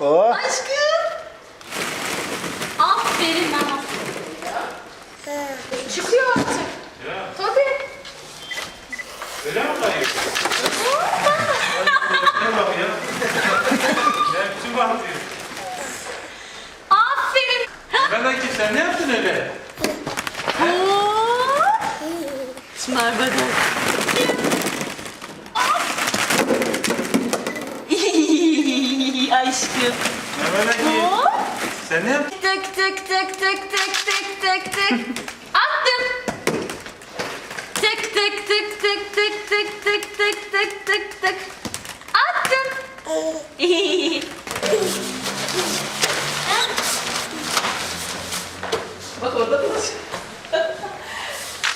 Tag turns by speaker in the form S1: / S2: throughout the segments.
S1: Oh.
S2: Aşkım. Aferin ben Çıkıyor artık.
S3: Ya,
S2: Tabii.
S3: öyle mi kayıyor? Ne bak? Ya bütün bakıyor.
S2: Aferin.
S3: Ben de ki sen ne yaptın öyle?
S2: Merhaba. Aşkım.
S3: Ben de ki sen ne yaptın?
S2: Tık tık tık tık tık tık tık tık. Attım. Tık tık tık tık tık tık tık tık tık tık tık. Attım.
S4: Bak orada da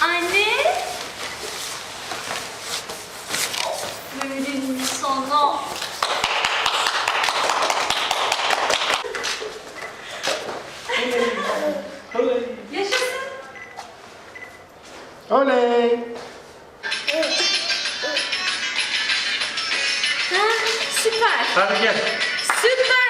S2: Anne. Aferin sana. Yaşasın.
S1: Oley.
S2: Ha, süper.
S3: Hadi gel.
S2: Süper.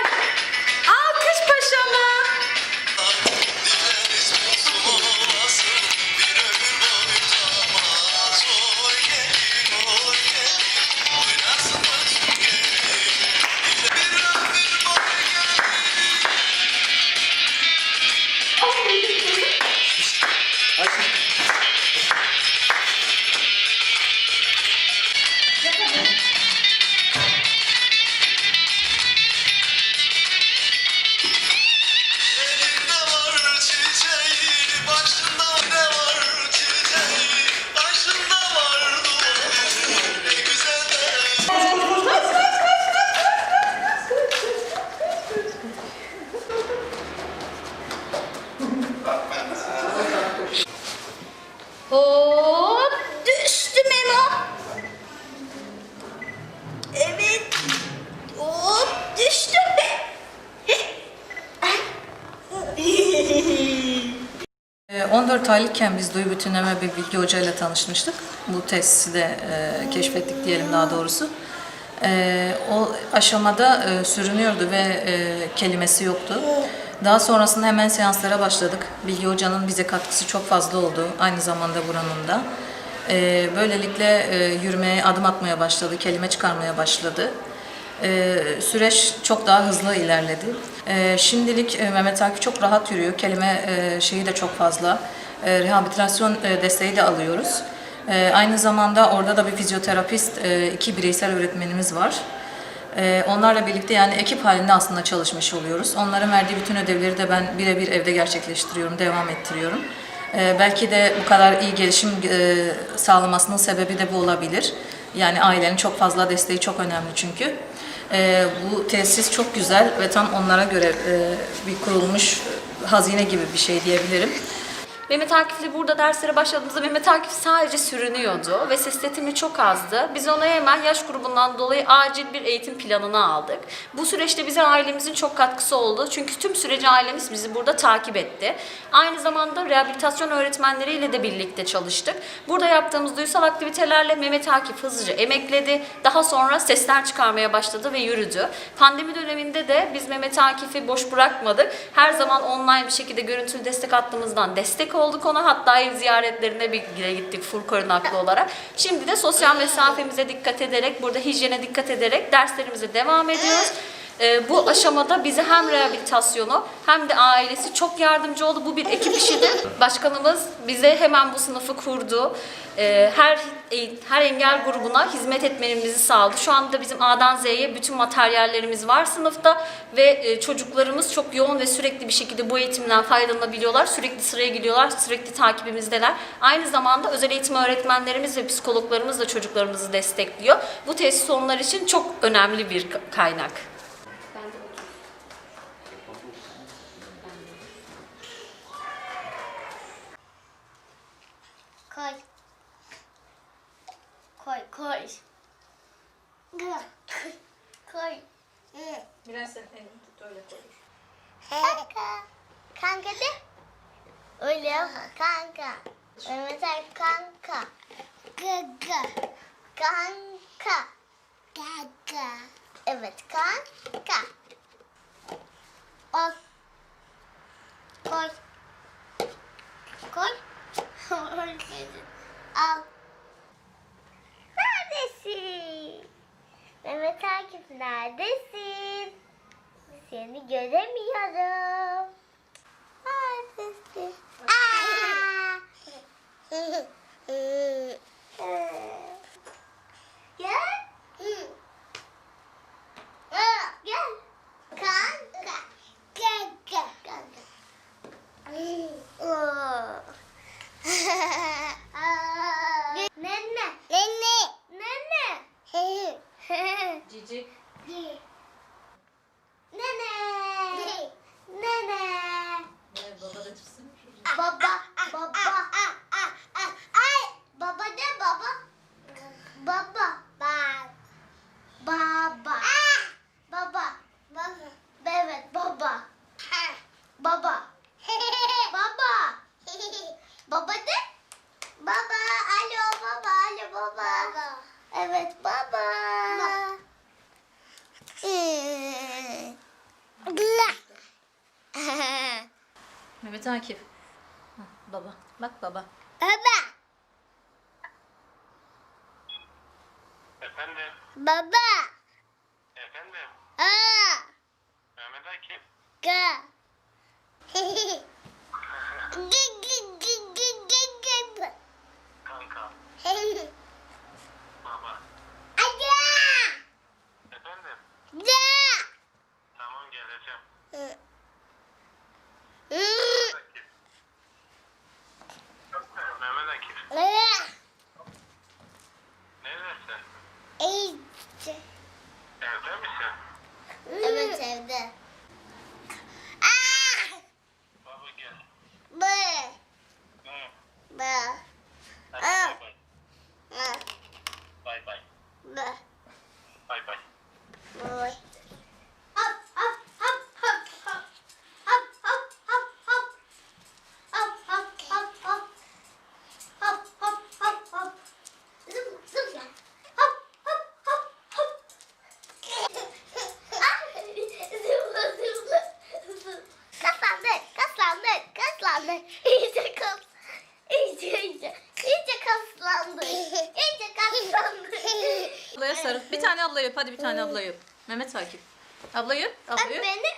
S4: 14 aylıkken biz duyu bütünleme bir Bilgi Hoca ile tanışmıştık. Bu tesisi de e, keşfettik diyelim daha doğrusu. E, o aşamada e, sürünüyordu ve e, kelimesi yoktu. Daha sonrasında hemen seanslara başladık. Bilgi Hoca'nın bize katkısı çok fazla oldu. Aynı zamanda buranın da. E, böylelikle e, yürümeye, adım atmaya başladı, kelime çıkarmaya başladı. Ee, süreç çok daha hızlı ilerledi. Ee, şimdilik e, Mehmet Akif çok rahat yürüyor. Kelime e, şeyi de çok fazla. E, rehabilitasyon e, desteği de alıyoruz. Aynı zamanda orada da bir fizyoterapist, iki bireysel öğretmenimiz var. Onlarla birlikte yani ekip halinde aslında çalışmış oluyoruz. Onların verdiği bütün ödevleri de ben birebir evde gerçekleştiriyorum, devam ettiriyorum. Belki de bu kadar iyi gelişim sağlamasının sebebi de bu olabilir. Yani ailenin çok fazla desteği çok önemli çünkü. E, bu tesis çok güzel ve tam onlara göre e, bir kurulmuş hazine gibi bir şey diyebilirim.
S2: Mehmet Akif'le burada derslere başladığımızda Mehmet Akif sadece sürünüyordu ve ses setimi çok azdı. Biz ona hemen yaş grubundan dolayı acil bir eğitim planını aldık. Bu süreçte bize ailemizin çok katkısı oldu. Çünkü tüm süreci ailemiz bizi burada takip etti. Aynı zamanda rehabilitasyon öğretmenleriyle de birlikte çalıştık. Burada yaptığımız duysal aktivitelerle Mehmet Akif hızlıca emekledi. Daha sonra sesler çıkarmaya başladı ve yürüdü. Pandemi döneminde de biz Mehmet Akif'i boş bırakmadık. Her zaman online bir şekilde görüntülü destek hattımızdan destek olduk ona. Hatta ev ziyaretlerine bile gittik full korunaklı olarak. Şimdi de sosyal mesafemize dikkat ederek, burada hijyene dikkat ederek derslerimize devam ediyoruz. Ee, bu aşamada bize hem rehabilitasyonu hem de ailesi çok yardımcı oldu. Bu bir ekip işidir. Başkanımız bize hemen bu sınıfı kurdu. Ee, her her engel grubuna hizmet etmemizi sağladı. Şu anda bizim A'dan Z'ye bütün materyallerimiz var sınıfta ve e, çocuklarımız çok yoğun ve sürekli bir şekilde bu eğitimden faydalanabiliyorlar. Sürekli sıraya gidiyorlar, sürekli takibimizdeler. Aynı zamanda özel eğitim öğretmenlerimiz ve psikologlarımız da çocuklarımızı destekliyor. Bu tesis onlar için çok önemli bir kaynak.
S5: Kanka. Kanka de. Öyle ya. Kanka. Mesela kanka. Gaga. Kanka. Gaga. Evet kanka. Ol. Koy. Koy. Al. Neredesin? Mehmet Akif neredesin? Seni göremiyorum. Neredesin? Aa! Gel. Aa, Gel. Kanka. Kanka. Kanka. Oo. Nene. Nene. Nene.
S4: Cici.
S5: Nene. Nene.
S4: baba da çıksın.
S5: Baba. Baba. Ay. Baba ne baba? Baba. Baba. Baba. Baba. Baba. Evet baba. Baba. Baba. Baba de. Baba. Alo baba. Alo baba. Evet baba.
S4: Mehmet Akif. Hah, baba. Bak baba.
S5: Baba.
S3: Efendim,
S5: Baba.
S3: efendim.
S5: Aa.
S3: Mehmet Akif.
S5: Ga.
S3: Kanka, baba.
S5: Ada.
S3: Efendim,
S5: Da.
S3: tamam geleceğim.
S5: Kaslandı. İyice kas. İyice iyice. İyice kaslandı. İyice kaslandı.
S4: Ablaya sarıl. Bir tane ablayı öp. Hadi bir tane ablayı öp. Mehmet Akif. Ablayı öp. Ablayı
S5: Öp
S4: öp.
S5: beni